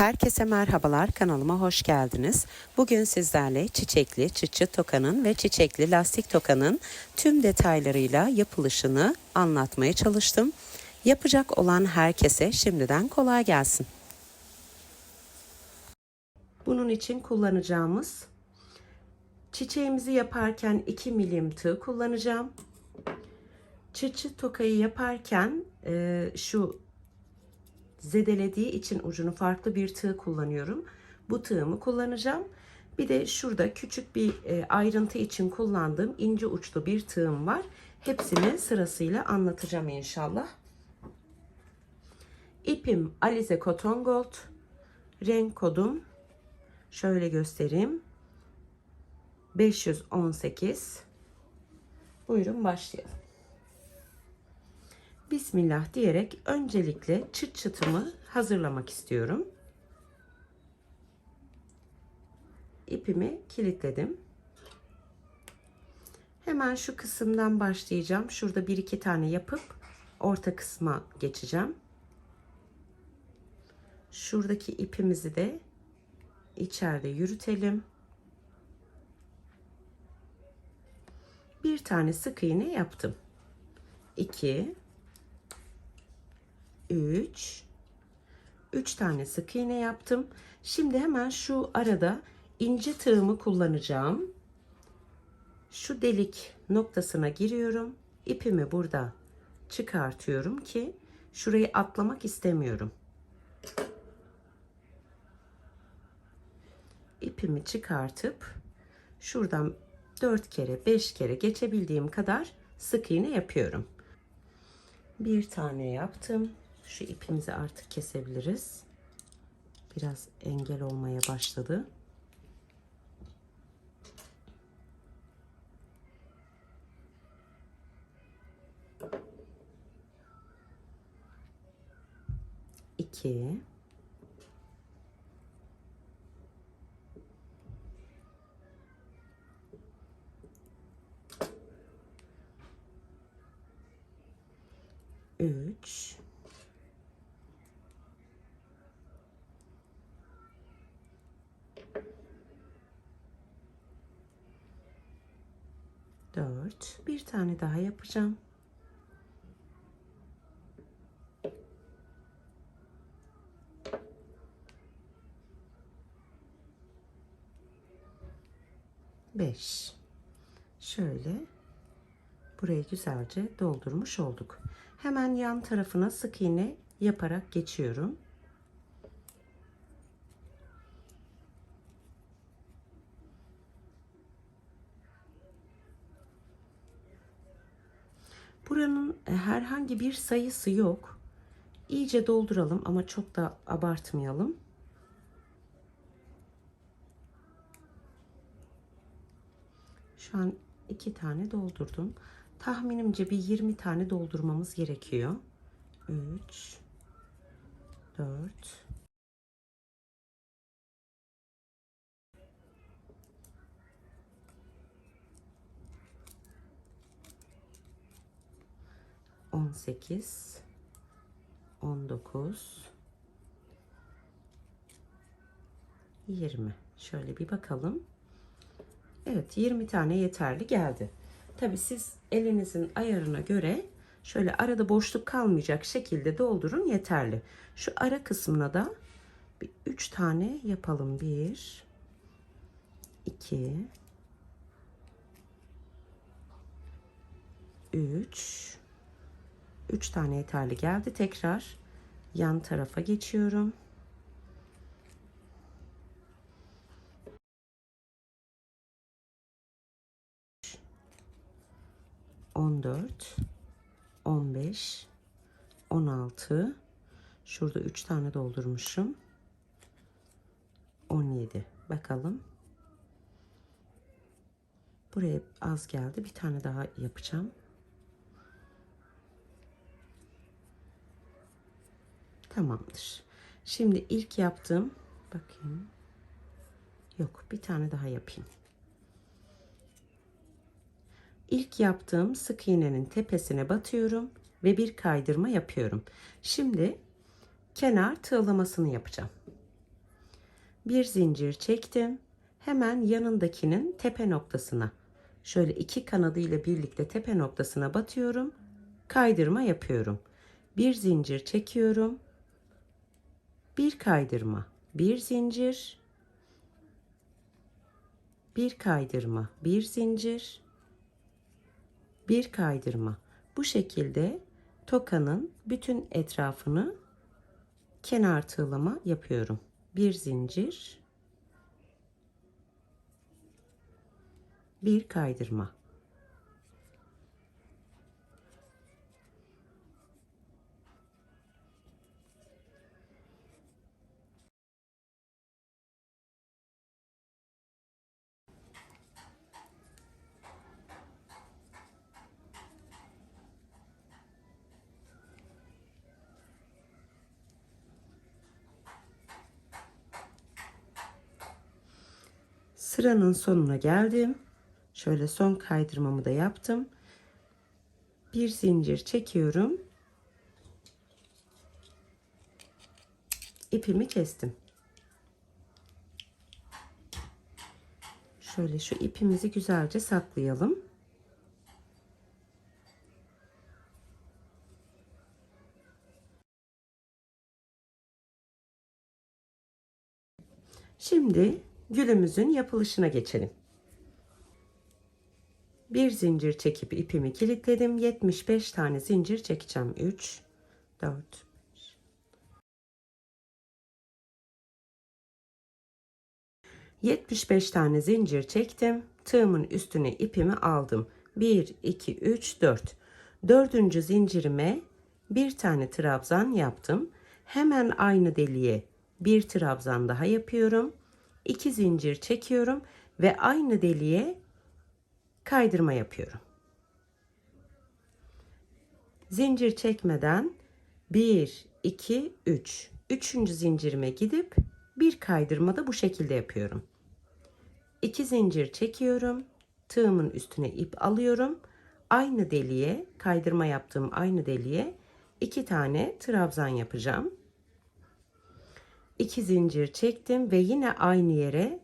Herkese merhabalar kanalıma hoş geldiniz. Bugün sizlerle çiçekli çıçı tokanın ve çiçekli lastik tokanın tüm detaylarıyla yapılışını anlatmaya çalıştım. Yapacak olan herkese şimdiden kolay gelsin. Bunun için kullanacağımız çiçeğimizi yaparken 2 milim tığ kullanacağım. Çıçı tokayı yaparken e, şu zedelediği için ucunu farklı bir tığ kullanıyorum. Bu tığımı kullanacağım. Bir de şurada küçük bir e, ayrıntı için kullandığım ince uçlu bir tığım var. Hepsini sırasıyla anlatacağım inşallah. İpim Alize Cotton Gold. Renk kodum şöyle göstereyim. 518. Buyurun başlayalım. Bismillah diyerek öncelikle çıt çıtımı hazırlamak istiyorum. İpimi kilitledim. Hemen şu kısımdan başlayacağım. Şurada bir iki tane yapıp orta kısma geçeceğim. Şuradaki ipimizi de içeride yürütelim. Bir tane sık iğne yaptım. 2 3 3 tane sık iğne yaptım. Şimdi hemen şu arada ince tığımı kullanacağım. Şu delik noktasına giriyorum. İpimi burada çıkartıyorum ki şurayı atlamak istemiyorum. İpimi çıkartıp şuradan 4 kere 5 kere geçebildiğim kadar sık iğne yapıyorum. Bir tane yaptım. Şu ipimizi artık kesebiliriz. Biraz engel olmaya başladı. İki. 4 bir tane daha yapacağım. Beş. şöyle burayı güzelce doldurmuş olduk. Hemen yan tarafına sık iğne yaparak geçiyorum. Buranın e, herhangi bir sayısı yok. İyice dolduralım ama çok da abartmayalım. Şu an iki tane doldurdum. Tahminimce bir 20 tane doldurmamız gerekiyor. 3 4 18 19 20 şöyle bir bakalım. Evet 20 tane yeterli geldi. Tabi siz elinizin ayarına göre şöyle arada boşluk kalmayacak şekilde doldurun yeterli. Şu ara kısmına da bir 3 tane yapalım. 1 2 3 3 tane yeterli geldi. Tekrar yan tarafa geçiyorum. On dört, on beş, on altı. Şurada üç tane doldurmuşum. On yedi. Bakalım. Buraya az geldi. Bir tane daha yapacağım. Tamamdır. Şimdi ilk yaptığım bakayım. Yok, bir tane daha yapayım. İlk yaptığım sık iğnenin tepesine batıyorum ve bir kaydırma yapıyorum. Şimdi kenar tığlamasını yapacağım. Bir zincir çektim. Hemen yanındakinin tepe noktasına şöyle iki kanadı ile birlikte tepe noktasına batıyorum. Kaydırma yapıyorum. Bir zincir çekiyorum. Bir kaydırma. Bir zincir. Bir kaydırma. Bir zincir. Bir kaydırma. Bu şekilde tokanın bütün etrafını kenar tığlama yapıyorum. Bir zincir, bir kaydırma. Sıranın sonuna geldim. Şöyle son kaydırmamı da yaptım. Bir zincir çekiyorum. İpimi kestim. Şöyle şu ipimizi güzelce saklayalım. Şimdi gülümüzün yapılışına geçelim. Bir zincir çekip ipimi kilitledim. 75 tane zincir çekeceğim. 3 4 5. ...75 tane zincir çektim. Tığımın üstüne ipimi aldım. 1, 2, 3, 4. Dördüncü zincirime bir tane trabzan yaptım. Hemen aynı deliğe bir trabzan daha yapıyorum. 2 zincir çekiyorum ve aynı deliğe kaydırma yapıyorum. Zincir çekmeden 1 2 3 üçüncü zincirime gidip bir kaydırma da bu şekilde yapıyorum. 2 zincir çekiyorum. Tığımın üstüne ip alıyorum. Aynı deliğe kaydırma yaptığım aynı deliğe iki tane trabzan yapacağım. 2 zincir çektim ve yine aynı yere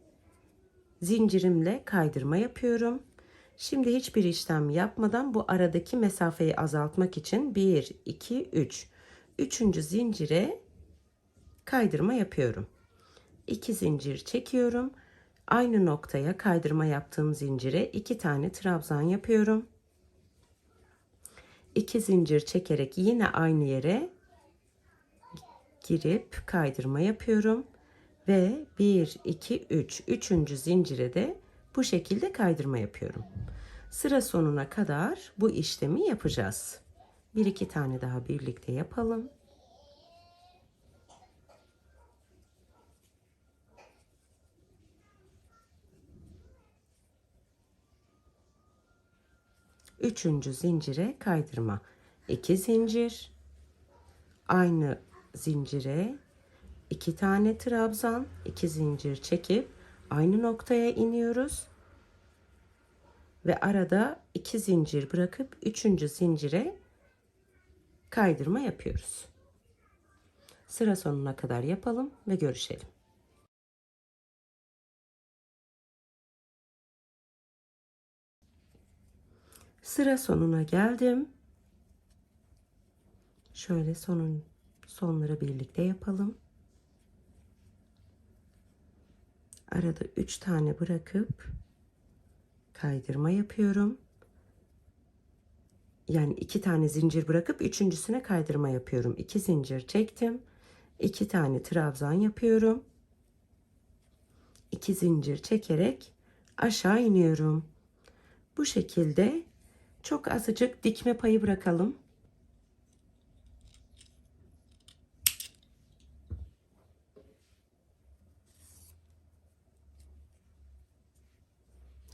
zincirimle kaydırma yapıyorum. Şimdi hiçbir işlem yapmadan bu aradaki mesafeyi azaltmak için 1 2 3 üçüncü zincire kaydırma yapıyorum. 2 zincir çekiyorum. Aynı noktaya kaydırma yaptığım zincire 2 tane trabzan yapıyorum. 2 zincir çekerek yine aynı yere girip kaydırma yapıyorum ve 1 2 3 üçüncü zincire de bu şekilde kaydırma yapıyorum. Sıra sonuna kadar bu işlemi yapacağız. Bir iki tane daha birlikte yapalım. Üçüncü zincire kaydırma. 2 zincir. Aynı zincire iki tane trabzan, iki zincir çekip aynı noktaya iniyoruz. Ve arada iki zincir bırakıp üçüncü zincire kaydırma yapıyoruz. Sıra sonuna kadar yapalım ve görüşelim. Sıra sonuna geldim. Şöyle sonun sonları birlikte yapalım. Arada 3 tane bırakıp kaydırma yapıyorum. Yani iki tane zincir bırakıp üçüncüsüne kaydırma yapıyorum. İki zincir çektim. iki tane trabzan yapıyorum. İki zincir çekerek aşağı iniyorum. Bu şekilde çok azıcık dikme payı bırakalım.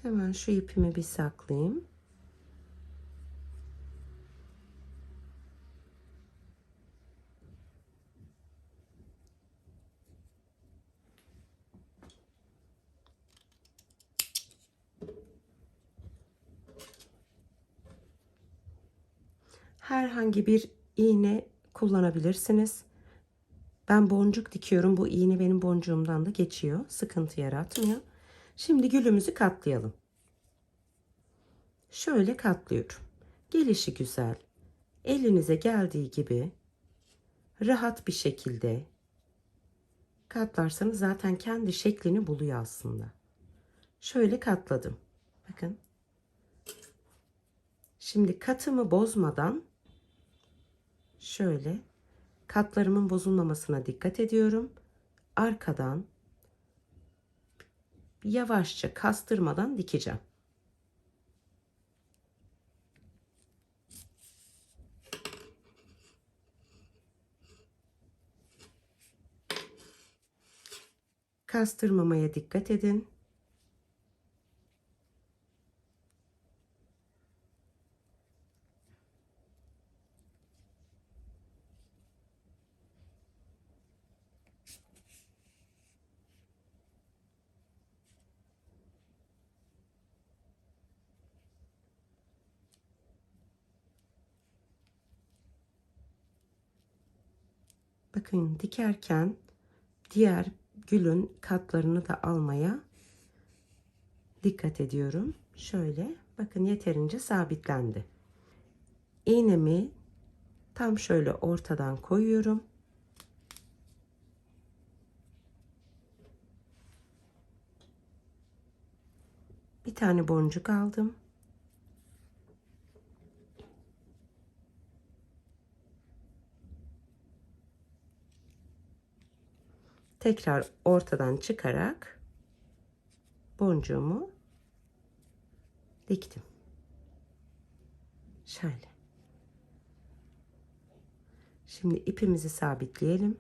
Hemen şu ipimi bir saklayayım. Herhangi bir iğne kullanabilirsiniz. Ben boncuk dikiyorum. Bu iğne benim boncuğumdan da geçiyor. Sıkıntı yaratmıyor. Şimdi gülümüzü katlayalım. Şöyle katlıyorum. Gelişi güzel. Elinize geldiği gibi rahat bir şekilde katlarsanız zaten kendi şeklini buluyor aslında. Şöyle katladım. Bakın. Şimdi katımı bozmadan şöyle katlarımın bozulmamasına dikkat ediyorum. Arkadan yavaşça kastırmadan dikeceğim. Kastırmamaya dikkat edin. Bakın dikerken diğer gülün katlarını da almaya dikkat ediyorum. Şöyle bakın yeterince sabitlendi. İğnemi tam şöyle ortadan koyuyorum. Bir tane boncuk aldım. Tekrar ortadan çıkarak boncuğumu diktim. Şöyle. Şimdi ipimizi sabitleyelim.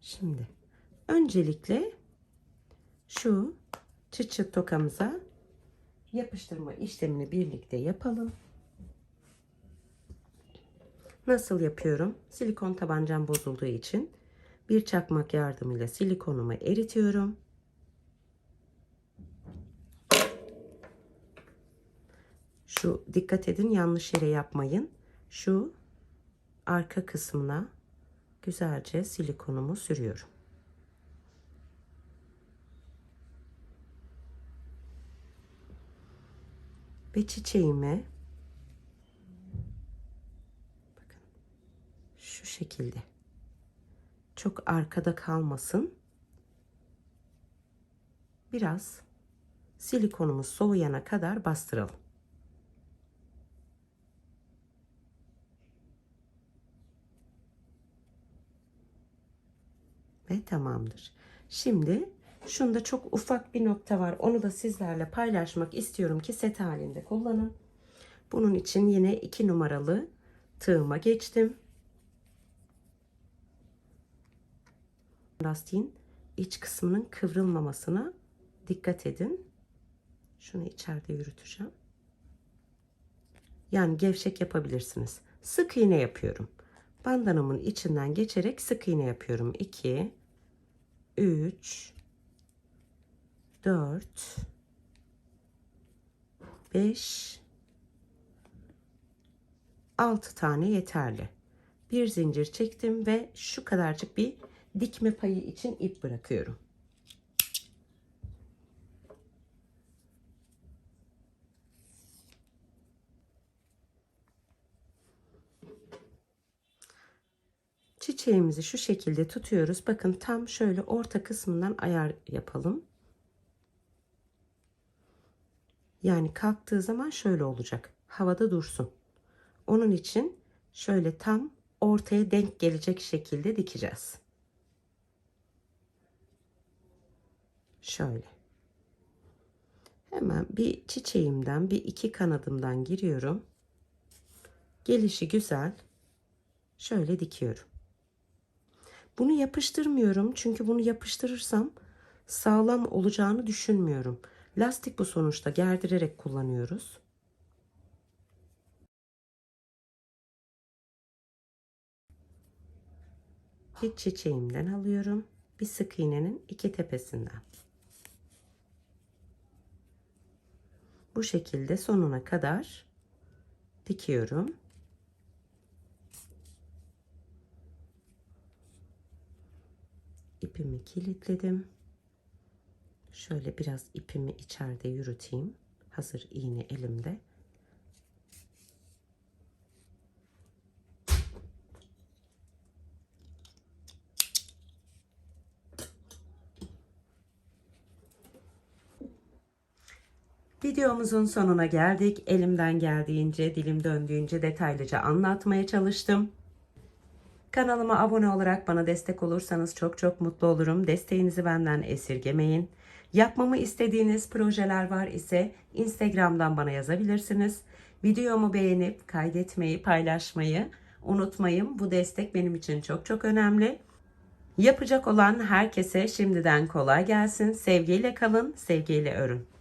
Şimdi öncelikle şu çıt çıt tokamıza yapıştırma işlemini birlikte yapalım. Nasıl yapıyorum? Silikon tabancam bozulduğu için bir çakmak yardımıyla silikonumu eritiyorum. Şu dikkat edin yanlış yere yapmayın. Şu arka kısmına güzelce silikonumu sürüyorum. Ve çiçeğime şu şekilde. Çok arkada kalmasın. Biraz silikonumuz soğuyana kadar bastıralım. Ve tamamdır. Şimdi şunda çok ufak bir nokta var. Onu da sizlerle paylaşmak istiyorum ki set halinde kullanın. Bunun için yine iki numaralı tığıma geçtim lastiğin iç kısmının kıvrılmamasına dikkat edin. Şunu içeride yürüteceğim. Yani gevşek yapabilirsiniz. Sık iğne yapıyorum. Bandanamın içinden geçerek sık iğne yapıyorum. 2 3 4 5 6 tane yeterli. Bir zincir çektim ve şu kadarcık bir dikme payı için ip bırakıyorum. Çiçeğimizi şu şekilde tutuyoruz. Bakın tam şöyle orta kısmından ayar yapalım. Yani kalktığı zaman şöyle olacak. Havada dursun. Onun için şöyle tam ortaya denk gelecek şekilde dikeceğiz. Şöyle. Hemen bir çiçeğimden bir iki kanadımdan giriyorum. Gelişi güzel. Şöyle dikiyorum. Bunu yapıştırmıyorum çünkü bunu yapıştırırsam sağlam olacağını düşünmüyorum. Lastik bu sonuçta gerdirerek kullanıyoruz. Bir çiçeğimden alıyorum. Bir sık iğnenin iki tepesinden. bu şekilde sonuna kadar dikiyorum. İpimi kilitledim. Şöyle biraz ipimi içeride yürüteyim. Hazır iğne elimde. Videomuzun sonuna geldik. Elimden geldiğince, dilim döndüğünce detaylıca anlatmaya çalıştım. Kanalıma abone olarak bana destek olursanız çok çok mutlu olurum. Desteğinizi benden esirgemeyin. Yapmamı istediğiniz projeler var ise Instagram'dan bana yazabilirsiniz. Videomu beğenip kaydetmeyi, paylaşmayı unutmayın. Bu destek benim için çok çok önemli. Yapacak olan herkese şimdiden kolay gelsin. Sevgiyle kalın, sevgiyle örün.